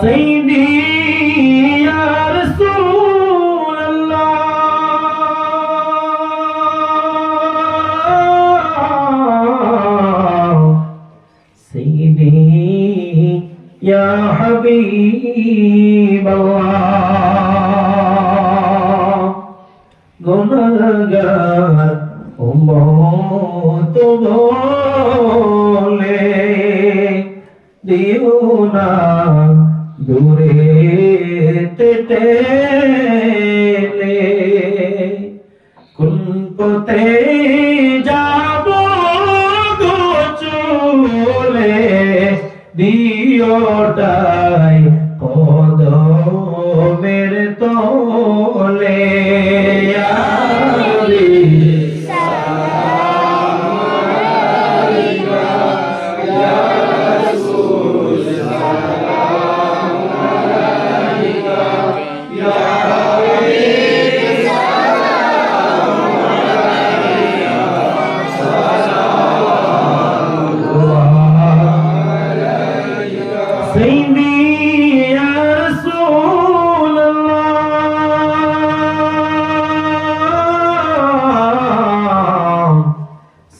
سيدي يا رسول الله سيدي يا حبيب الله গুণগার উম্মত বলে দিও না দূরে টেলে কোন যাব গো চলে? দিওটাই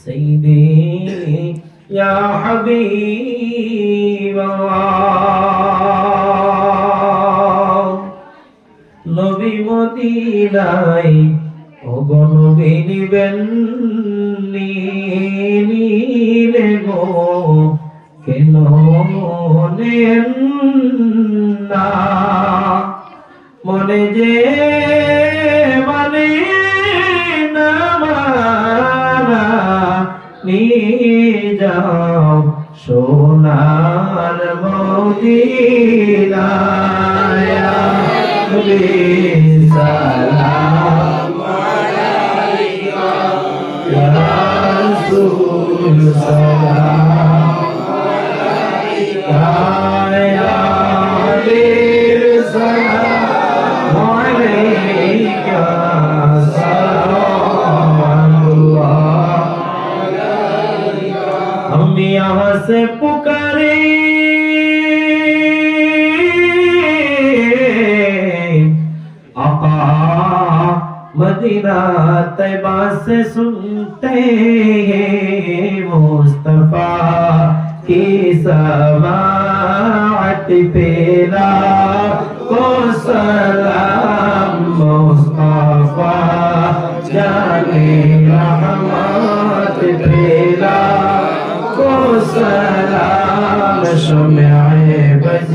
سيدي يا حبيب الله নবী মদিনায় অগণবী নিবেন নীলে গো কেন নেন না মনে যে যাও সোনার মদিনায় নবী यहाँ से पुकारे। मदीना तैबा से सुनते हैं मुस्तफ़ा की समात पेला। को सलाम मुस्तफ़ा, जाने سلام شمع